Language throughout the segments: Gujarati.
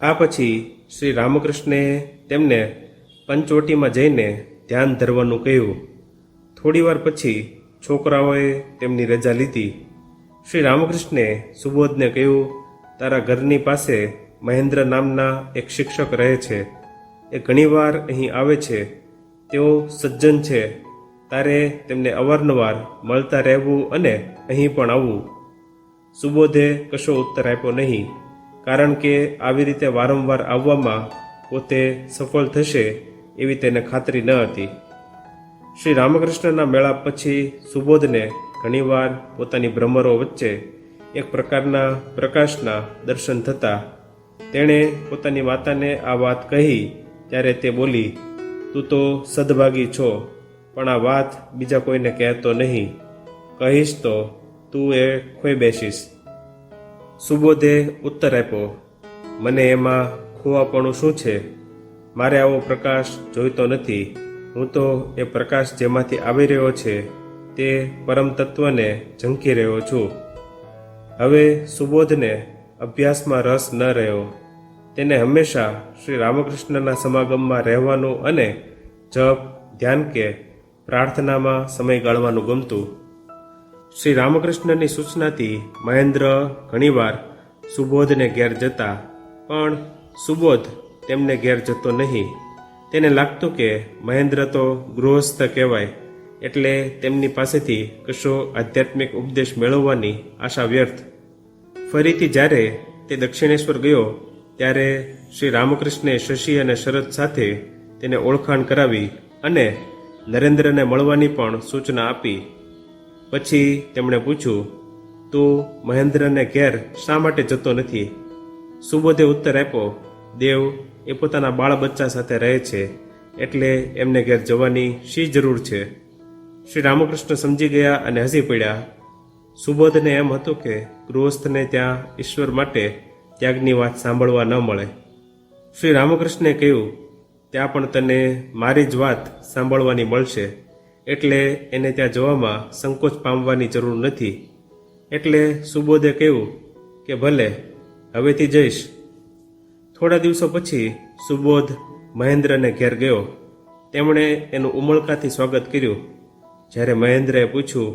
આ પછી શ્રી રામકૃષ્ણે તેમને પંચવટીમાં જઈને ધ્યાન ધરવાનું કહ્યું. થોડીવાર પછી છોકરાઓએ તેમની રજા લીધી. શ્રી રામકૃષ્ણે સુબોધને કહ્યું, તારા ઘરની પાસે મહેન્દ્ર નામના એક શિક્ષક રહે છે. એ ઘણીવાર અહીં આવે છે. તેઓ સજ્જન છે. તારે તેમને અવારનવાર મળતા રહેવું અને અહીં પણ આવવું સુબોધે કશો ઉત્તર આપ્યો નહીં. કારણ કે આવી રીતે વારંવાર આવવામાં પોતે સફળ થશે એવી તેને ખાતરી ન હતી. શ્રી રામકૃષ્ણના મેળા પછી સુબોધને ઘણીવાર પોતાની ભ્રમરો વચ્ચે એક પ્રકારના પ્રકાશના દર્શન થતા તેણે પોતાની માતાને આ વાત કહી ત્યારે તે બોલી, તું તો સદભાગી છો, પણ આ વાત બીજા કોઈને કહેતો નહીં. કહીશ તો તું એ ખોઈ બેસીશ. સુબોધે ઉત્તર આપ્યો, મને એમાં ખોવાપણું શું છે? મારે આવો પ્રકાશ જોઈતો નથી. હું તો એ પ્રકાશ જેમાંથી આવી રહ્યો છે, તે પરમ તત્વને ઝંકી રહ્યો છું. હવે સુબોધને અભ્યાસમાં રસ ન રહ્યો. તેને હંમેશા શ્રી રામકૃષ્ણના સમાગમમાં રહેવાનું અને જપ, ધ્યાન કે પ્રાર્થનામાં સમય ગાળવાનું ગમતું. શ્રી રામકૃષ્ણની સૂચનાથી મહેન્દ્ર ઘણીવાર સુબોધને ઘેર જતા, પણ સુબોધ તેમને ઘેર જતો નહીં. તેને લાગતું કે મહેન્દ્ર તો ગૃહસ્થ કહેવાય, એટલે તેમની પાસેથી કશો આધ્યાત્મિક ઉપદેશ મેળવવાની આશા વ્યર્થ. ફરીથી જ્યારે તે દક્ષિણેશ્વર ગયો, ત્યારે શ્રી રામકૃષ્ણે શશી અને શરદ સાથે તેને ઓળખાણ કરાવી અને નરેન્દ્રને મળવાની પણ સૂચના આપી. પછી તેમણે પૂછ્યું, તું મહેન્દ્રને ઘેર શા માટે જતો નથી? સુબોધે ઉત્તર આપ્યો, દેવ, એ પોતાના બાળ બચ્ચા સાથે રહે છે, એટલે એમને ઘેર જવાની શી જરૂર છે? શ્રી રામકૃષ્ણ સમજી ગયા અને હસી પડ્યા. સુબોધને એમ હતું કે ગૃહસ્થને ત્યાં ઈશ્વર માટે ત્યાગની વાત સાંભળવા ન મળે. શ્રી રામકૃષ્ણે કહ્યું, ત્યાં પણ તને મારી જ વાત સાંભળવાની મળશે. એટલે એને ત્યાં જવામાં સંકોચ પામવાની જરૂર નથી. એટલે સુબોધે કહ્યું કે ભલે, હવેથી જઈશ. થોડા દિવસો પછી સુબોધ મહેન્દ્રને ઘેર ગયો. તેમણે એનું ઉમળકાથી સ્વાગત કર્યું. જ્યારે મહેન્દ્રએ પૂછ્યું,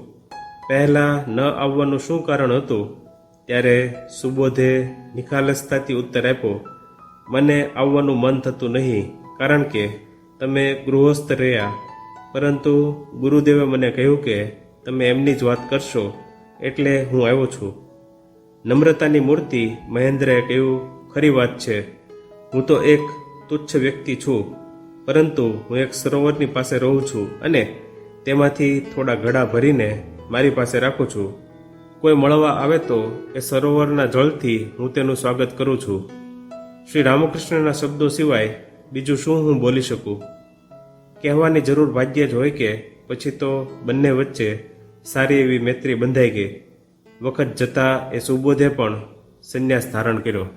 પહેલાં ન આવવાનું શું કારણ હતું? ત્યારે સુબોધે નિખાલસતાથી ઉત્તર આપ્યો, મને આવવાનું મન થતું નહીં, કારણ કે તમે ગૃહસ્થ રહ્યા પરંતુ ગુરુદેવે મને કહ્યું કે તમે એમની જ વાત કરશો એટલે હું આવ્યો છું. નમ્રતાની મૂર્તિ મહેન્દ્રએ કહ્યું, ખરી વાત છે. હું તો એક તુચ્છ વ્યક્તિ છું, પરંતુ હું એક સરોવરની પાસે રહું છું અને તેમાંથી થોડા ઘડા ભરીને મારી પાસે રાખું છું. કોઈ મળવા આવે તો એ સરોવરના જળથી હું તેનું સ્વાગત કરું છું. શ્રી રામકૃષ્ણના શબ્દો સિવાય બીજું શું હું બોલી શકું? કહેવાની જરૂર ભાગ્યે જ હોય કે પછી તો બંને વચ્ચે સારી એવી મૈત્રી બંધાઈ ગઈ. વખત જતાં એ સુબોધે પણ સંન્યાસ ધારણ કર્યો.